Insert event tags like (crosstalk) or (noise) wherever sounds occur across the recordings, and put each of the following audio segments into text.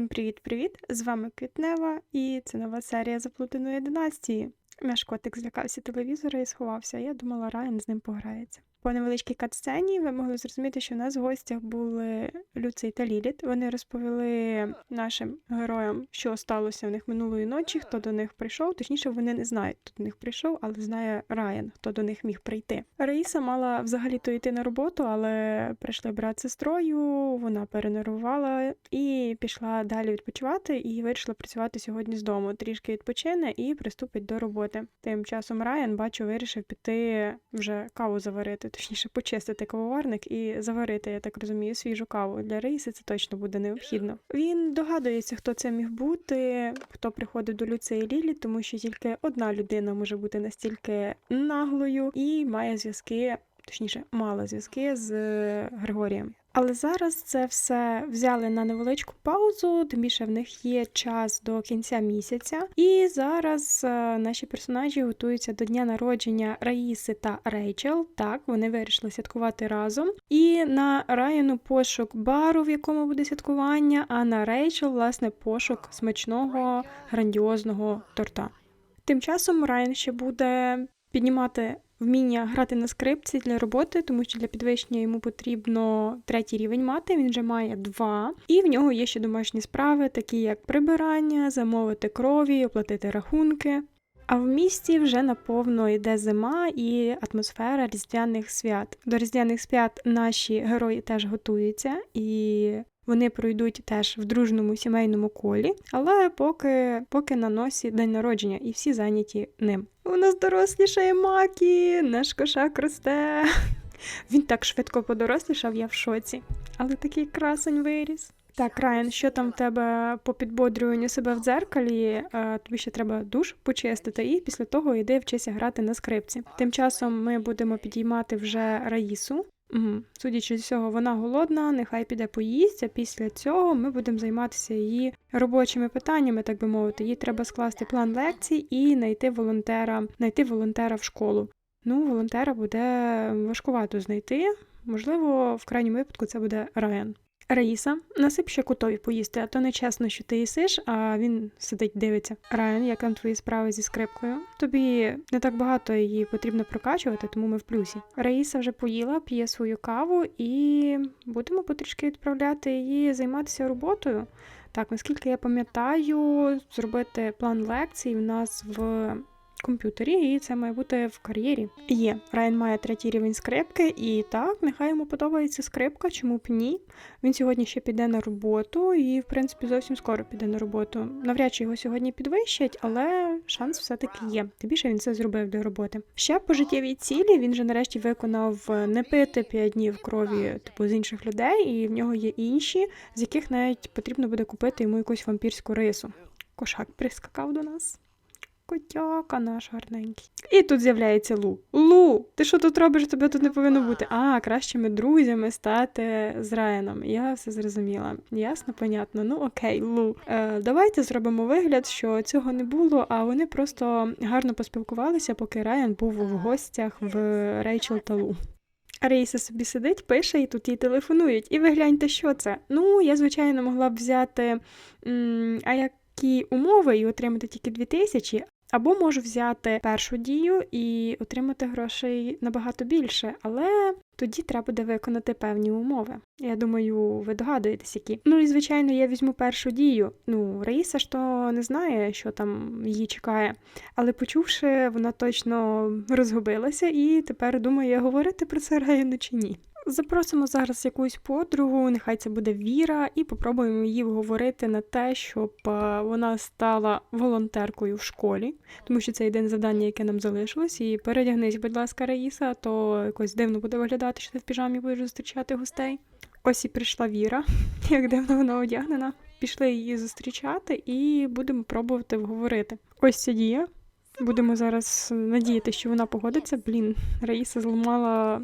Всім привіт-привіт! З вами Квітнева, і це нова серія заплутаної династії. Наш котик злякався телевізора і сховався. Я думала, Райан з ним пограється. По невеличкій катсцені ви могли зрозуміти, що в нас в гостях були Люций та Ліліт. Вони розповіли нашим героям, що сталося в них минулої ночі, хто до них прийшов. Точніше, вони не знають, хто до них прийшов, але знає Райан, хто до них міг прийти. Раїса мала взагалі-то йти на роботу, але прийшли брат з сестрою. Вона перенервувала і пішла далі відпочивати. І вирішила працювати сьогодні з дому. Трішки відпочине і приступить до роботи. Тим часом Райан, бачу, вирішив піти вже каву заварити, точніше, почистити кавоварник і заварити, я так розумію, свіжу каву. Для рейси. це точно буде необхідно. Він догадується, хто це міг бути, хто приходив до Люци Лілі, тому що тільки одна людина може бути настільки наглою і має зв'язки. Точніше, мала зв'язки з е, Григорієм. Але зараз це все взяли на невеличку паузу, тим більше в них є час до кінця місяця. І зараз е, наші персонажі готуються до дня народження Раїси та Рейчел. Так, вони вирішили святкувати разом. І на Райану пошук бару, в якому буде святкування, а на Рейчел, власне, пошук смачного грандіозного торта. Тим часом Райан ще буде піднімати вміння грати на скрипці для роботи, тому що для підвищення йому потрібно третій рівень мати. Він вже має два, і в нього є ще домашні справи, такі як прибирання, замовити крові, оплатити рахунки. А в місті вже наповно йде зима і атмосфера різдвяних свят. До різдвяних свят наші герої теж готуються і. Вони пройдуть теж в дружному сімейному колі, але поки поки на носі день народження, і всі зайняті ним. У нас дорослішає Макі, наш кошак росте. (laughs) Він так швидко подорослішав, я в шоці. Але такий красень виріс. Так, Райан, що там в тебе по підбодрюванню себе в дзеркалі? Е, Тобі ще треба душ почистити, і після того йди вчися грати на скрипці. Тим часом ми будемо підіймати вже Раїсу. Угу. Судячи з цього, вона голодна, нехай піде поїсть, а після цього ми будемо займатися її робочими питаннями, так би мовити. Їй треба скласти план лекцій і знайти волонтера, знайти волонтера в школу. Ну, волонтера буде важкувато знайти. Можливо, в крайньому випадку це буде Райан. Раїса, насип ще кутові поїсти, а то не чесно, що ти їсиш, а він сидить, дивиться. Райан, як там твої справи зі скрипкою? Тобі не так багато її потрібно прокачувати, тому ми в плюсі. Раїса вже поїла, п'є свою каву і будемо потрішки відправляти її займатися роботою. Так, наскільки я пам'ятаю, зробити план лекцій в нас в комп'ютері, і це має бути в кар'єрі. Є. Райан має третій рівень скрипки, і так, нехай йому подобається скрипка, чому б ні. Він сьогодні ще піде на роботу, і, в принципі, зовсім скоро піде на роботу. Навряд чи його сьогодні підвищать, але шанс все-таки є. Тим більше він це зробив для роботи. Ще по життєвій цілі він же нарешті виконав не пити 5 днів крові, типу з інших людей, і в нього є інші, з яких навіть потрібно буде купити йому якусь вампірську рису. Кошак прискакав до нас. Котяка наш гарненький. І тут з'являється Лу. Лу, ти що тут робиш? Тебе тут не повинно бути. А, кращими друзями стати з Райаном. Я все зрозуміла. Ясно, понятно. Ну окей, Лу. Е, Давайте зробимо вигляд, що цього не було, а вони просто гарно поспілкувалися, поки Райан був в гостях в Рейчел та Лу. Рейса собі сидить, пише, і тут їй телефонують. І ви гляньте, що це. Ну, я, звичайно, могла б взяти. М а які умови і отримати тільки 2000, або можу взяти першу дію і отримати грошей набагато більше, але тоді треба буде виконати певні умови. Я думаю, ви догадуєтесь, які. Ну і звичайно, я візьму першу дію. Ну, Раїса ж то не знає, що там її чекає, але почувши, вона точно розгубилася і тепер думає, говорити про це Райану чи ні. Запросимо зараз якусь подругу, нехай це буде Віра, і попробуємо її вговорити на те, щоб вона стала волонтеркою в школі, тому що це єдине завдання, яке нам залишилось. І передягнись, будь ласка, Раїса, то якось дивно буде виглядати, що ти в піжамі будеш зустрічати гостей. Ось і прийшла Віра, (laughs) як дивно вона одягнена. Пішли її зустрічати і будемо пробувати вговорити. Ось ця дія. Будемо зараз надіяти, що вона погодиться. Блін, Раїса зламала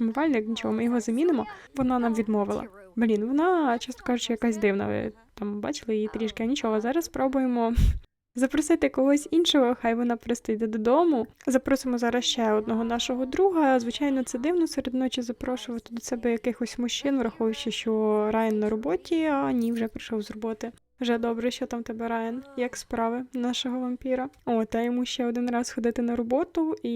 Умивальник, нічого, ми його замінимо. Вона нам відмовила. Блін, вона, чесно кажучи, якась дивна. Ви там бачили її трішки, а нічого. Зараз спробуємо Запросити когось іншого, хай вона просто йде додому. Запросимо зараз ще одного нашого друга. Звичайно, це дивно серед ночі запрошувати до себе якихось мужчин, враховуючи, що Райан на роботі, а ні, вже прийшов з роботи. Вже добре, що там тебе Райан, як справи нашого вампіра. О, та йому ще один раз ходити на роботу і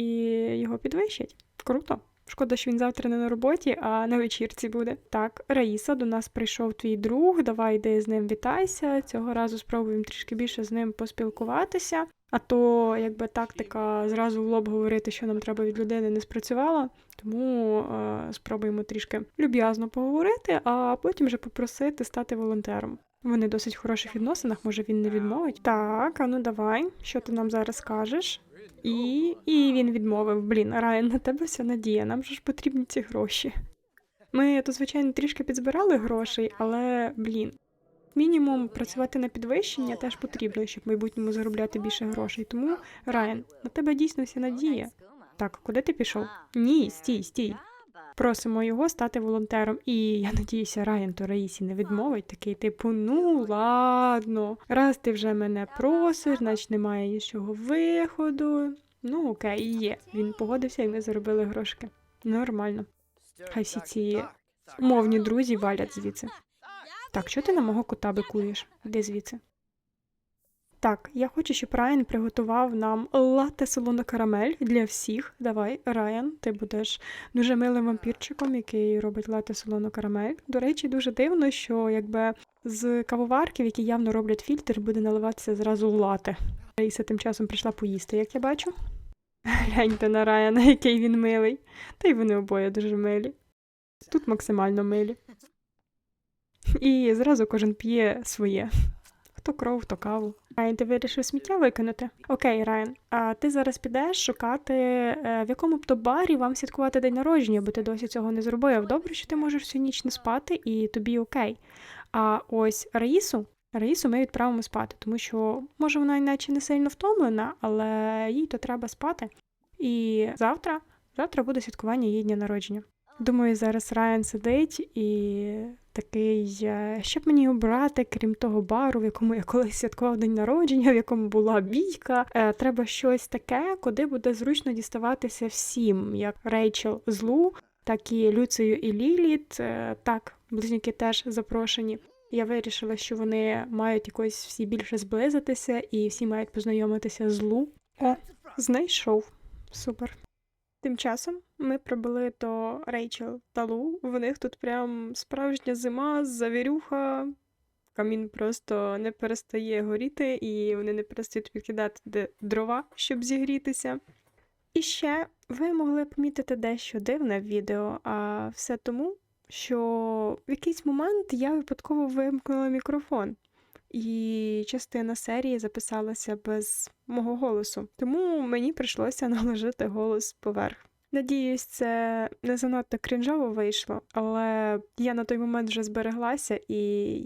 його підвищать. Круто. Шкода, що він завтра не на роботі, а на вечірці буде. Так, Раїса, до нас прийшов твій друг. Давай йди з ним вітайся. Цього разу спробуємо трішки більше з ним поспілкуватися. А то, якби тактика зразу в лоб говорити, що нам треба від людини, не спрацювала. Тому е, спробуємо трішки люб'язно поговорити, а потім вже попросити стати волонтером. Вони досить в хороших відносинах, може він не відмовить. Так, а ну давай, що ти нам зараз скажеш? І, і він відмовив: блін, Райан, на тебе вся надія, нам же ж потрібні ці гроші. Ми то, звичайно, трішки підзбирали грошей, але блін. Мінімум працювати на підвищення теж потрібно, щоб в майбутньому заробляти більше грошей. Тому, Райан, на тебе дійсно вся надія. Так, куди ти пішов? Ні, стій, стій. Просимо його стати волонтером. І я надіюся, Райан то Раїсі не відмовить. Такий, типу, ну ладно, раз ти вже мене просиш, значить немає іншого виходу. Ну окей, є. Він погодився, і ми заробили грошики. Нормально. Хай всі ці умовні друзі валять звідси. Так, що ти на мого кота бикуєш? Іди звідси. Так, я хочу, щоб Райан приготував нам латте солоно карамель для всіх. Давай, Райан, ти будеш дуже милим вампірчиком, який робить латте солоно карамель. До речі, дуже дивно, що якби з кавоварків, які явно роблять фільтр, буде наливатися зразу лате. Раїса тим часом прийшла поїсти, як я бачу. Гляньте на Райана, який він милий. Та й вони обоє дуже милі. Тут максимально милі. І зразу кожен п'є своє. Хто кров, хто каву. Райан, ти вирішив сміття викинути? Окей, Райан, а ти зараз підеш шукати, е, в якому б то барі вам святкувати день народження, бо ти досі цього не зробив. Добре, що ти можеш всю ніч не спати, і тобі окей. А ось Раїсу, Раїсу ми відправимо спати, тому що, може, вона іначе не сильно втомлена, але їй то треба спати. І завтра, завтра буде святкування її дня народження. Думаю, зараз Райан сидить і такий, е, що б мені обрати, крім того бару, в якому я колись святкував день народження, в якому була бійка. Е, Треба щось таке, куди буде зручно діставатися всім, як Рейчел злу, так і Люцею і Ліліт. Е, Так, близнюки теж запрошені. Я вирішила, що вони мають якось всі більше зблизитися і всі мають познайомитися з Лу. О, знайшов. Супер. Тим часом ми прибули до Рейчел та Лу. В них тут прям справжня зима, завірюха. Камін просто не перестає горіти, і вони не перестають відкидати дрова, щоб зігрітися. І ще ви могли помітити дещо дивне в відео, а все тому, що в якийсь момент я випадково вимкнула мікрофон, і частина серії записалася без мого голосу. Тому мені прийшлося (laughs) наложити голос поверх. Надіюсь, це не занадто крінжово вийшло, але я на той момент вже збереглася, і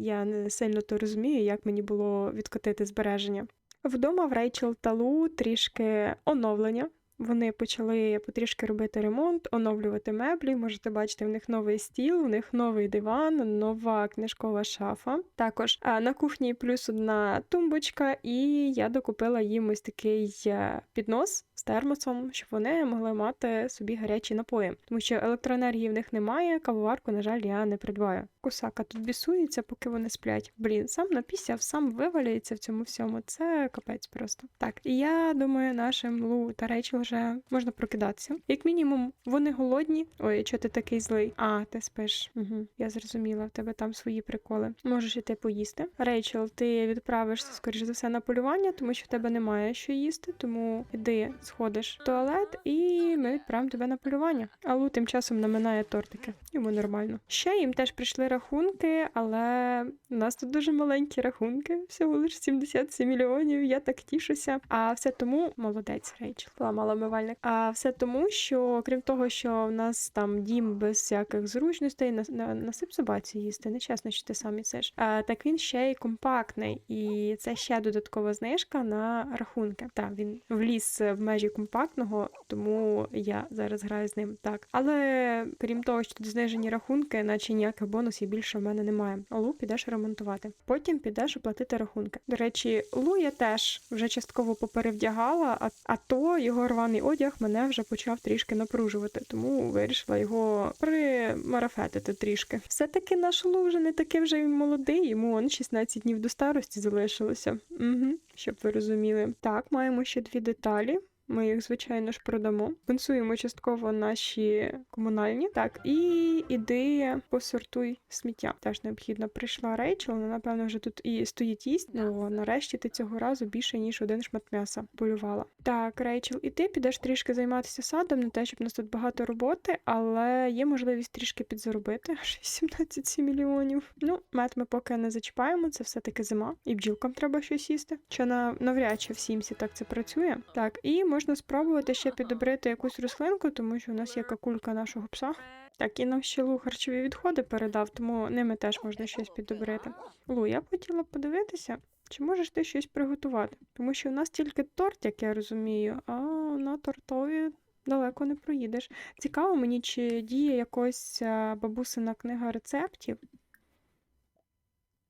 я не сильно то розумію, як мені було відкотити збереження. Вдома в Рейчел та трішки оновлення. Вони почали потрішки робити ремонт, оновлювати меблі. Можете бачити, в них новий стіл, в них новий диван, нова книжкова шафа. Також на кухні плюс одна тумбочка, і я докупила їм ось такий е, піднос з термосом, щоб вони могли мати собі гарячі напої, тому що електроенергії в них немає. Кавоварку, на жаль, я не придбаю. Кусака тут бісується, поки вони сплять. Блін, сам напісяв, сам вивалюється в цьому всьому. Це капець просто. Так, і я думаю, нашим Лу та Рейчел вже можна прокидатися. Як мінімум, вони голодні. Ой, чого ти такий злий? А, ти спиш. Угу, Я зрозуміла, в тебе там свої приколи. Можеш іти поїсти. Рейчел, ти відправишся, скоріш за все, на полювання, тому що в тебе немає що їсти, тому іди, сходиш в туалет, і ми відправимо тебе на полювання. А Лу тим часом наминає тортики. Йому нормально. Ще їм теж прийшли рахунки, але у нас тут дуже маленькі рахунки, всього лише 77 мільйонів. Я так тішуся. А все тому молодець Рейчел. Ламала омивальник. А все тому, що крім того, що в нас там дім без всяких зручностей, на, на, насип собаці їсти, нечесно, що ти сам їсиш. А, так він ще й компактний, і це ще додаткова знижка на рахунки. Так, він вліз в межі компактного, тому я зараз граю з ним. Так, але крім того, що тут знижені рахунки, наче ніяких бонусів більше в мене немає. Лу підеш ремонтувати. Потім підеш оплатити рахунки. До речі, Лу я теж вже частково поперевдягала, а, а то його рваний одяг мене вже почав трішки напружувати, тому вирішила його примарафетити трішки. Все-таки наш Лу вже не такий вже й молодий, йому он 16 днів до старості залишилося. Угу, щоб ви розуміли. Так, маємо ще дві деталі. Ми їх, звичайно ж, продамо. Компенсуємо частково наші комунальні. Так, і іди посортуй сміття. Теж необхідно. Прийшла Рейчел, вона, напевно, вже тут і стоїть їсть. Ну, нарешті ти цього разу більше, ніж один шмат м'яса полювала. Так, Рейчел, і ти підеш трішки займатися садом, не те, щоб у нас тут багато роботи, але є можливість трішки підзаробити. (laughs) Аж 18 мільйонів. Ну, мед ми поки не зачіпаємо, це все-таки зима. І бджілкам треба щось їсти. Що на навряд чи в сімсі так це працює. Так, і можна спробувати ще підобрити якусь рослинку, тому що у нас є какулька нашого пса. Так, і нам ще Лу харчові відходи передав, тому ними теж можна щось підобрити. Лу, я б хотіла подивитися, чи можеш ти щось приготувати? Тому що у нас тільки торт, як я розумію, а на тортові далеко не проїдеш. Цікаво мені, чи діє якось бабусина книга рецептів.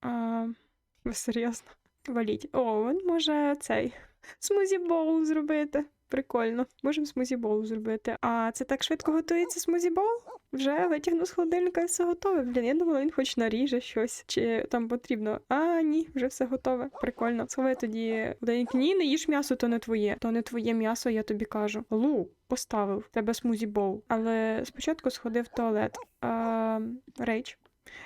А, ви серйозно? Валіть. О, він може цей смузі боул зробити. Прикольно. Можемо смузі боул зробити. А це так швидко готується смузі боул? Вже витягну з холодильника і все готове. Блін, я думала, він хоч наріже щось, чи там потрібно. А, ні, вже все готове. Прикольно. Сховай тоді Ленік, ні, не їж м'ясо, то не твоє. То не твоє м'ясо, я тобі кажу. Лу, поставив тебе смузі боул. Але спочатку сходив в туалет. А, Рейч.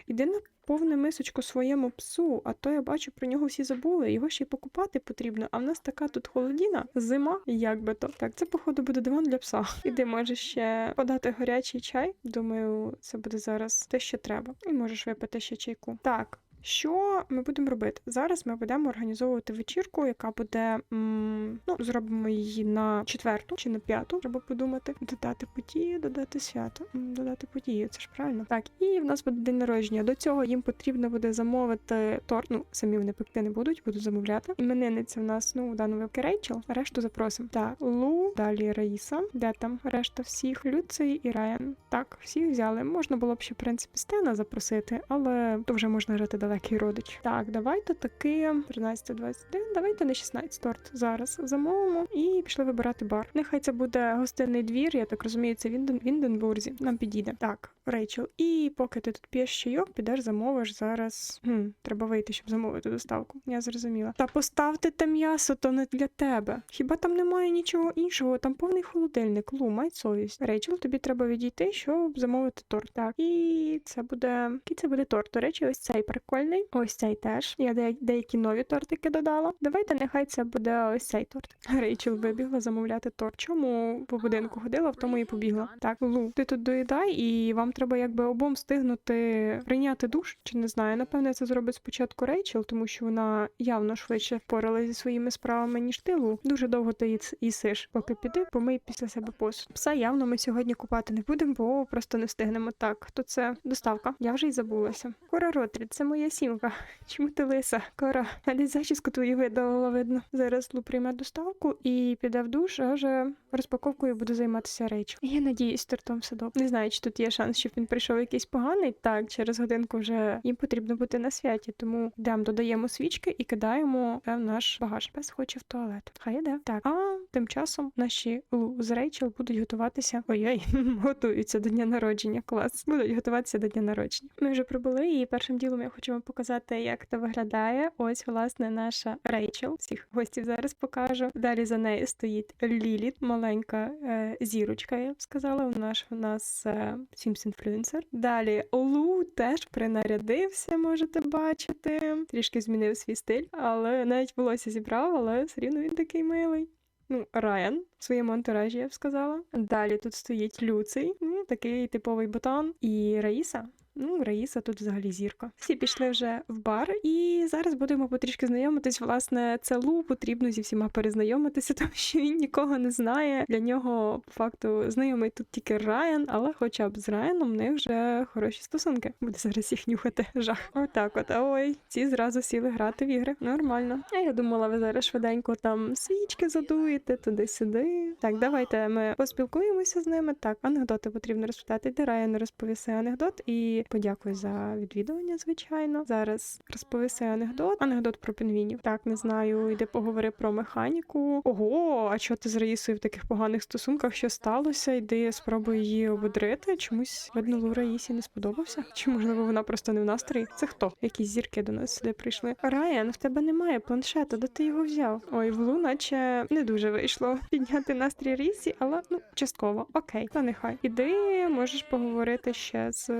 Іди на повне мисочку своєму псу, а то я бачу про нього всі забули. Його ще й покупати потрібно. А в нас така тут холодіна, зима, як би то. Так, це, походу, буде диван для пса. (laughs) Іди, можеш ще подати гарячий чай. Думаю, це буде зараз те, що треба. І можеш випити ще чайку. Так. Що ми будемо робити? Зараз ми будемо організовувати вечірку, яка буде ну, зробимо її на четверту чи на п'яту. Треба подумати, додати події, додати свято, додати події. Це ж правильно. Так, і в нас буде день народження. До цього їм потрібно буде замовити торт. Ну самі вони пекти не будуть, будуть замовляти. Іменинниця в нас ну в даному випадку Рейчел. Решту запросимо. Так, Лу, далі Раїса. Де там решта всіх? Люций і Райан. Так, всіх взяли. Можна було б ще в принципі Стена запросити, але то вже можна грати далекий родич. Так, давайте таки 13-21, давайте на 16 торт зараз замовимо і пішли вибирати бар. Нехай це буде гостинний двір, я так розумію, це в Інден- в Нам підійде. Так, Рейчел. І поки ти тут п'єш чайок, підеш замовиш зараз. Хм, треба вийти, щоб замовити доставку. Я зрозуміла. Та поставте те м'ясо, то не для тебе. Хіба там немає нічого іншого? Там повний холодильник. Лу, май совість. Рейчел, тобі треба відійти, щоб замовити торт. Так, і це буде. Який це буде торт? До речі, ось цей прикольний. Ось цей теж. Я де- деякі нові тортики додала. Давайте нехай це буде ось цей торт. Рейчел вибігла замовляти торт. Чому по будинку ходила, в тому і побігла. Так, Лу, ти тут доїдай, і вам треба якби обом встигнути прийняти душ. Чи не знаю, напевне, це зробить спочатку Рейчел, тому що вона явно швидше впоралася зі своїми справами, ніж ти, Лу. Дуже довго ти їс- їсиш. Поки піди, помий після себе посуд. Пса явно ми сьогодні купати не будемо, бо просто не встигнемо. Так, хто це? Доставка. Я вже й забулася. Кора Ротрі, це моя сімка. (laughs) Чому ти лиса? Кора, десь зачіску твою видалила, видно. Зараз Лу прийме доставку і піде в душ, а вже розпаковкою буде займатися Рейчел. Я надіюсь, тортом все добре. Не знаю, чи тут є шанс, щоб він прийшов якийсь поганий. Так, через годинку вже їм потрібно бути на святі, тому йдемо, додаємо свічки і кидаємо е, в наш багаж. Пес хоче в туалет. Хай іде. Так, а тим часом наші Лу з Рейчел будуть готуватися. Ой-ой, (laughs) готуються до дня народження. Клас. Будуть готуватися до дня народження. Ми вже прибули, і першим ділом я хочу вам показати, як це виглядає. Ось, власне, наша Рейчел. Всіх гостів зараз покажу. Далі за нею стоїть Ліліт, маленька е, зірочка, я б сказала. У нас у нас е, Sims інфлюенсер. Далі Лу теж принарядився, можете бачити. Трішки змінив свій стиль, але навіть волосся зібрав, але все рівно він такий милий. Ну, Райан в своєму антуражі, я б сказала. Далі тут стоїть Люций, ну, такий типовий ботан. І Раїса. Ну, Раїса тут взагалі зірка. Всі пішли вже в бар, і зараз будемо потрішки знайомитись. Власне, це Лу потрібно зі всіма перезнайомитися, (laughs) тому що він нікого не знає. Для нього по факту знайомий тут тільки Райан, але хоча б з Райаном в них вже хороші стосунки. Буде зараз їх нюхати (laughs) жах. Отак, от ой, ці зразу сіли грати в ігри. Нормально. А я думала, ви зараз швиденько там свічки задуєте туди-сюди. Так, давайте ми поспілкуємося з ними. Так, анекдоти потрібно розпитати. Де Райан розповіси анекдот і подякую за відвідування, звичайно. Зараз розповіси анекдот. Анекдот про пінгвінів. Так, не знаю, йде поговори про механіку. Ого, а чого ти з Раїсою в таких поганих стосунках? Що сталося? Йди спробуй її ободрити. Чомусь видно, Лу Раїсі не сподобався. Чи можливо вона просто не в настрої? Це хто? Якісь зірки до нас сюди прийшли. Райан, в тебе немає планшета, де ти його взяв? Ой, в Лу, наче не дуже вийшло підняти настрій Рісі, але ну частково. Окей, та нехай. Іди, можеш поговорити ще з.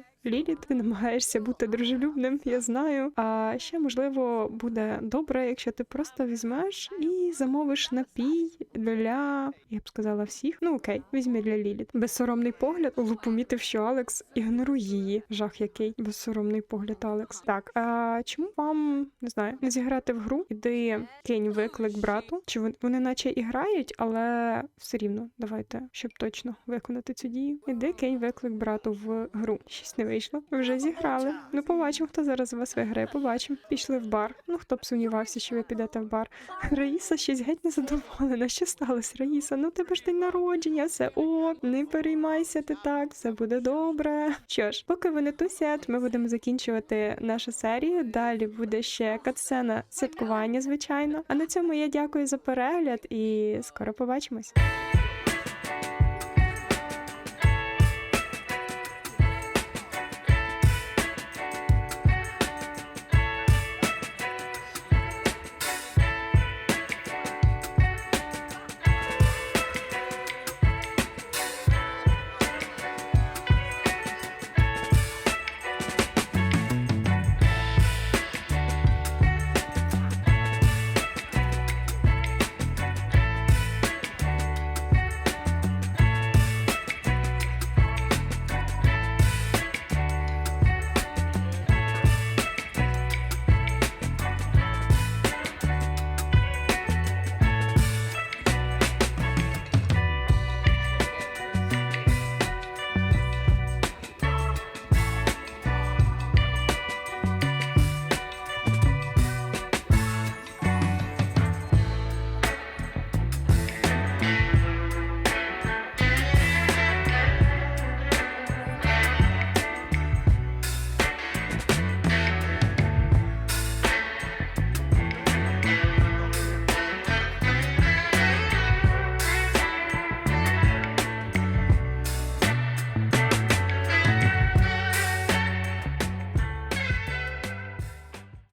Е, Лілі, ти намагаєшся бути дружелюбним, я знаю. А ще можливо буде добре, якщо ти просто візьмеш і замовиш напій для я б сказала всіх. Ну окей, візьми для Лілі. Безсоромний погляд. Лу помітив, що Алекс ігнорує її. Жах який безсоромний погляд Алекс. Так, а чому вам не знаю, не зіграти в гру? Іди кинь виклик брату. Чи вони, вони наче і грають, але все рівно давайте, щоб точно виконати цю дію. Іди кинь виклик брату в гру. Щось не вийшло. Вже зіграли. Ну побачимо, хто зараз з вас виграє. Побачимо. Пішли в бар. Ну хто б сумнівався, що ви підете в бар. Раїса щось геть незадоволена. Що сталося, Раїса? Ну тебе ж день народження, все ок, не переймайся ти так, все буде добре. Що ж, поки вони тусять, ми будемо закінчувати нашу серію. Далі буде ще катсцена святкування, звичайно. А на цьому я дякую за перегляд і скоро побачимось.